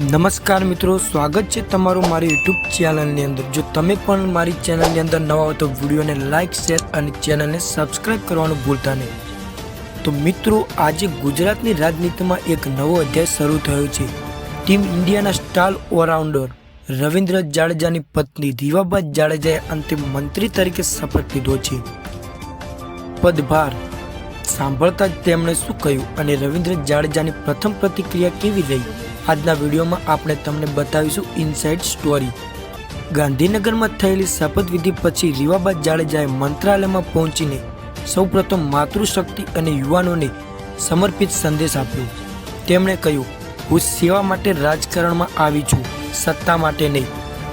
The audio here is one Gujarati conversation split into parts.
નમસ્કાર મિત્રો, સ્વાગત છે તમારું મારી યુટ્યુબ ચેનલની અંદર. જો તમે પણ મારી ચેનલની અંદર નવા હો તો વિડીયોને લાઇક શેર અને ચેનલને સબસ્ક્રાઇબ કરવાનું ભૂલતા નહીં. તો મિત્રો, આજે ગુજરાતની રાજનીતિમાં એક નવો અધ્યાય શરૂ થયો છે. ટીમ ઇન્ડિયાના સ્ટાર ઓલરાઉન્ડર રવિન્દ્ર જાડેજાની પત્ની રીવાબા જાડેજાએ અંતિમ મંત્રી તરીકે શપથ લીધો છે. પદભાર સાંભળતા જ તેમણે શું કહ્યું અને રવિન્દ્ર જાડેજાની પ્રથમ પ્રતિક્રિયા કેવી રહી? આજના વિડીયોમાં આપણે તમને બતાવીશું ઇનસાઇડ સ્ટોરી ગાંધીનગરમાં થયેલી શપથવિધિ પછી રીવાબા જાડેજાએ મંત્રાલયમાં પહોંચીને સૌપ્રથમ માતૃશક્તિ અને યુવાનોને સમર્પિત સંદેશ આપ્યો. તેમણે કહ્યું, હું સેવા માટે રાજકારણમાં આવી છું, સત્તા માટે નહીં.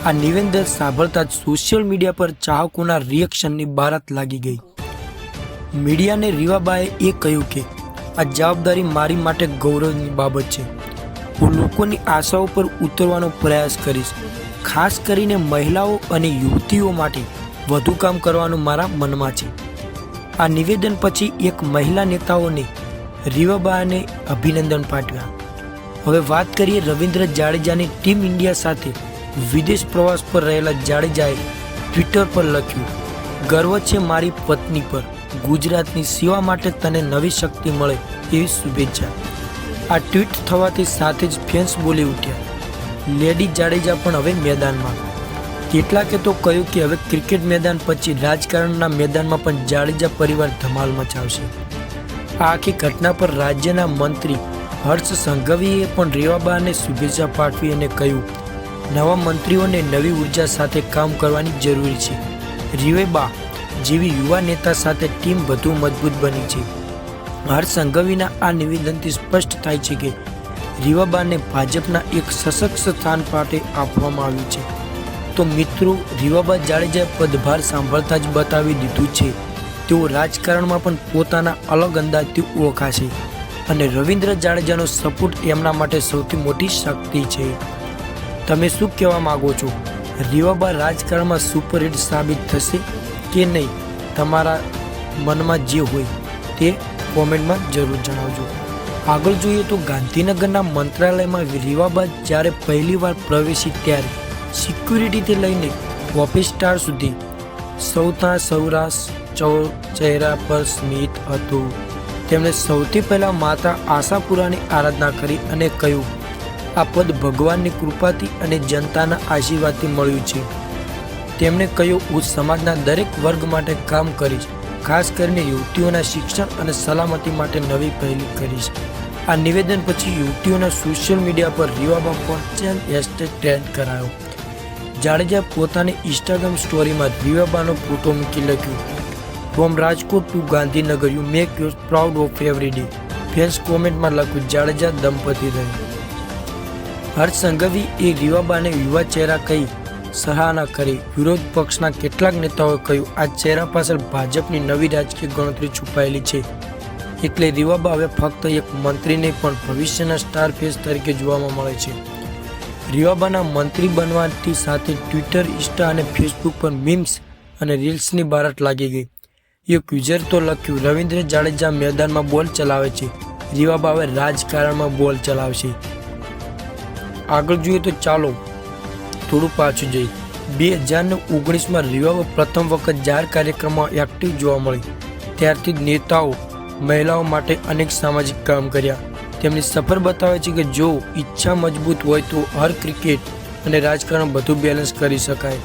આ નિવેદન સાંભળતા જ સોશિયલ મીડિયા પર ચાહકોના રિએક્શનની બારાત લાગી ગઈ. મીડિયાને રીવાબાએ એ કહ્યું કે, આ જવાબદારી મારી માટે ગૌરવની બાબત છે. હું લોકોની આશાઓ પર ઉતરવાનો પ્રયાસ કરીશ. ખાસ કરીને મહિલાઓ અને યુવતીઓ માટે વધુ કામ કરવાનું મારા મનમાં છે. આ નિવેદન પછી એક મહિલા નેતાઓને રીવાબાને અભિનંદન પાઠવ્યા. હવે વાત કરીએ રવિન્દ્ર જાડેજાની ટીમ ઇન્ડિયા સાથે વિદેશ પ્રવાસ પર રહેલા જાડેજાએ ટ્વિટર પર લખ્યું, ગર્વ છે મારી પત્ની પર. ગુજરાતની સેવા માટે તને નવી શક્તિ મળે એવી શુભેચ્છા. આ ટ્વીટ થવાથી સાથે જ ફેન્સ બોલી ઉઠ્યા. લેડી જાડેજા પણ હવે મેદાનમાં. કેટલાકે તો કહ્યું કે હવે ક્રિકેટ મેદાન પછી રાજકારણના મેદાનમાં પણ જાડેજા પરિવાર ધમાલ મચાવશે. આ આખી ઘટના પર રાજ્યના મંત્રી હર્ષ સંઘવીએ પણ રેવાબાને શુભેચ્છા પાઠવી અને કહ્યું, નવા મંત્રીઓને નવી ઊર્જા સાથે કામ કરવાની જરૂરી છે. રીવેબા જેવી યુવા નેતા સાથે ટીમ વધુ મજબૂત બની છે. હર્ષ સંઘવીના આ નિવેદનથી સ્પષ્ટ થાય છે કે રીવાબાને ભાજપના એક સશક્ત સ્થાન માટે આપવામાં આવ્યું છે. તો મિત્રો, રીવાબા જાડેજાએ પદભાર સાંભળતા જ બતાવી દીધું છે. તેઓ રાજકારણમાં પણ પોતાના અલગ અંદાજથી ઓળખાશે અને રવિન્દ્ર જાડેજાનો સપોર્ટ એમના માટે સૌથી મોટી શક્તિ છે. તમે શું કહેવા માગો છો? રીવાબા રાજકારણમાં સુપરહિટ સાબિત થશે કે નહીં? તમારા મનમાં જે હોય તે કોમેન્ટમાં જરૂર જણાવજો. આગળ જોઈએ તો ગાંધીનગરના મંત્રાલયમાં રીવાબા જ્યારે પહેલીવાર પ્રવેશી ત્યારે સિક્યુરિટીથી લઈને ઓફિસ સ્ટાર સુધી સૌતા સૌરાશ ચૌ ચહેરા પર સ્મિત હતું. તેમણે સૌથી પહેલાં માતા આશાપુરાની આરાધના કરી અને કહ્યું, આ પદ ભગવાનની કૃપાથી અને જનતાના આશીર્વાદથી મળ્યું છે. તેમણે કહ્યું, હું સમાજના દરેક વર્ગ માટે કામ કરીશ. ખાસ કરીને યુવતીઓના શિક્ષણ અને સલામતી માટે નવી પહેલી છે. આ નિવેદન પછી યુવતીઓના સોશિયલ મીડિયા પર રીવાબા પહોંચેલ હેશટેગ ટ્રેન્ડ કરાયો. જાડેજા પોતાની ઇન્સ્ટાગ્રામ સ્ટોરીમાં રીવાબાનો ફોટો મૂકી લખ્યું. From Rajkot to Gandhinagar you make your proud of every day fans કોમેન્ટમાં લખ્યું, જાડેજા દંપતી રહ્યું હર્ષ સંઘવી એ રીવાબાને યુવા ચહેરા કહી સરાહના કરી વિરોધ પક્ષના કેટલાક નેતાઓએ કહ્યું, આ ચહેરા પાછળ ભાજપની નવી રાજકીય ગણતરી છુપાયેલી છે. એટલે રીવાબા હવે ફક્ત એક મંત્રીને પણ ભવિષ્યના સ્ટાર ફેસ તરીકે જોવામાં મળે છે. રીવાબાના મંત્રી બનવાથી સાથે ટ્વિટર, ઇન્સ્ટા અને ફેસબુક પર મીમ્સ અને રીલ્સની બારટ લાગી ગઈ. એક યુઝર તો લખ્યું, રવિન્દ્ર જાડેજા મેદાનમાં બોલ ચલાવે છે. રીવાબા હવે રાજકારણમાં બોલ ચલાવશે. આગળ જોઈએ તો ચાલો થોડું પાછું જઈ. બે હજાર ઓગણીસમાં રીવાબા પ્રથમ વખત જાહેર કાર્યક્રમમાં એક્ટિવ જોવા મળી. ત્યારથી નેતાઓ, મહિલાઓ માટે અનેક સામાજિક કામ કર્યા. તેમની સફર બતાવે છે કે જો ઈચ્છા મજબૂત હોય તો હર ક્રિકેટ અને રાજકારણ બધું બેલેન્સ કરી શકાય.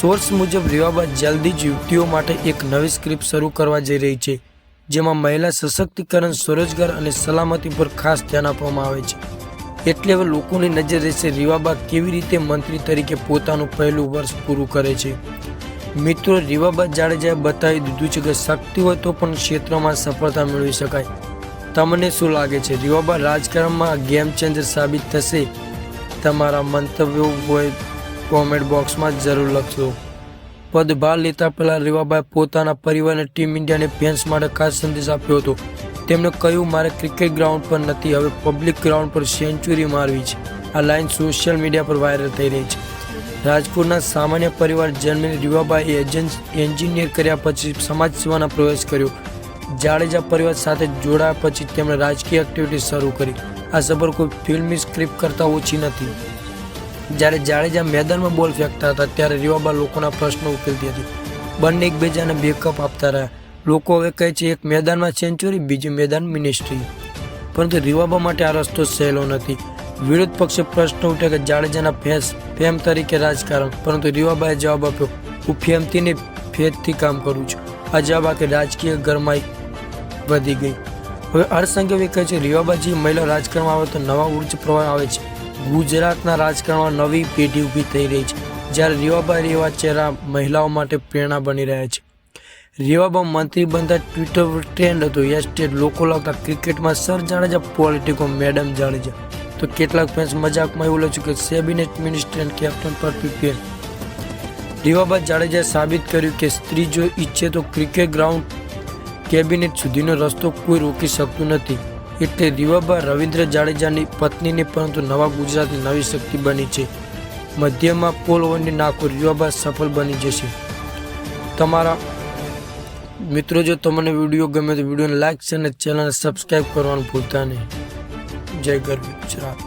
સોર્સ મુજબ રીવાબા જલ્દી જ યુવતીઓ માટે એક નવી સ્ક્રિપ્ટ શરૂ કરવા જઈ રહી છે, જેમાં મહિલા સશક્તિકરણ, સ્વરોજગાર અને સલામતી પર ખાસ ધ્યાન આપવામાં આવે છે. એટલે હવે લોકોની નજર રહેશે રીવાબા કેવી રીતે મંત્રી તરીકે પોતાનું પહેલું વર્ષ પૂરું કરે છે. મિત્રો, રીવાબા જાડેજાએ બતાવી દીધું છે કે શક્તિ હોય તો પણ ક્ષેત્રમાં સફળતા મેળવી શકાય. તમને શું લાગે છે? રીવાબા રાજકારણમાં ગેમ ચેન્જર સાબિત થશે? તમારા મંતવ્યો હોય કોમેન્ટ બોક્સમાં જરૂર લખજો. પદભાર લેતા પહેલાં રીવાબાએ પોતાના પરિવાર અને ટીમ ઇન્ડિયાને ફેન્સ માટે ખાસ સંદેશ આપ્યો હતો. તેમણે કહ્યું, મારે ક્રિકેટ ગ્રાઉન્ડ પર નથી, હવે પબ્લિક ગ્રાઉન્ડ પર સેન્ચુરી મારવી છે. આ લાઇન સોશિયલ મીડિયા પર વાયરલ થઈ રહી છે. રાજકોટના સામાન્ય પરિવાર જન્મેલ રીવાબાએ એન્જિનિયર કર્યા પછી સમાજ સેવાના પ્રવેશ કર્યો. જાડેજા પરિવાર સાથે જોડાયા પછી તેમણે રાજકીય એક્ટિવિટી શરૂ કરી. આ સફર કોઈ ફિલ્મી સ્ક્રિપ્ટ કરતાં ઓછી નથી. જ્યારે જાડેજા મેદાનમાં બોલ ફેંકતા હતા, ત્યારે રીવાબા લોકોના પ્રશ્નો ઉકેલતી હતી. બંને એકબીજાને બેકઅપ આપતા રહ્યા. લોકો હવે કહે છે, એક મેદાનમાં સેન્ચુરી, બીજું મેદાન મિનિસ્ટ્રી. પરંતુ રીવાબા માટે આ રસ્તો સહેલો નથી. વિરોધ પક્ષે પ્રશ્ન ઉઠે કે જાડેજાના ફેસ ફેમ તરીકે રાજકારણ. પરંતુ રીવાબાએ જવાબ આપ્યો, હું ફેમથી ને ફેજથી કામ કરું છું. આ જવાબ આખી રાજકીય ગરમાઈ વધી ગઈ. હવે અર્થસંઘવી કહે છે, રીવાબાજી મહિલા રાજકારણમાં આવે તો નવા ઉર્જ પ્રવાહ આવે છે. ગુજરાતના રાજકારણમાં નવી પેઢી ઊભી થઈ રહી છે. જ્યારે રીવાબા એવા ચહેરા મહિલાઓ માટે પ્રેરણા બની રહ્યા છે. રીવાબા મંત્રી બનતા ટ્વિટર ટ્રેન્ડ હતો. યસ્ટેડ લોકો લાગતા ક્રિકેટમાં સર જાડેજા પોલિટિકો મેડમ જાડેજા. તો કેટલાક ફેન્સ મજાકમાં એવું લખ્યું કે સેબિનેટ મિનિસ્ટર એન્ડ કેપ્ટન પર પ્રિપેર રીવાબા જાડેજાએ સાબિત કર્યું કે સ્ત્રી જો ઈચ્છે તો ક્રિકેટ ગ્રાઉન્ડ કેબિનેટ સુધીનો રસ્તો કોઈ રોકી શકતું નથી. એટલે રીવાબા રવિન્દ્ર જાડેજાની પત્નીને પરંતુ નવા ગુજરાતની નવી શક્તિ બની છે. મધ્યમાં પોલ ઓવરની નાખો રીવાબા સફળ બની જશે. તમારા મિત્રો, જો તમને વીડિયો ગમે તો વિડીયોને લાઇક છે અને ચેનલને સબસ્ક્રાઈબ કરવાનું ભૂલતા નહીં. જય ગરવી ગુજરાત.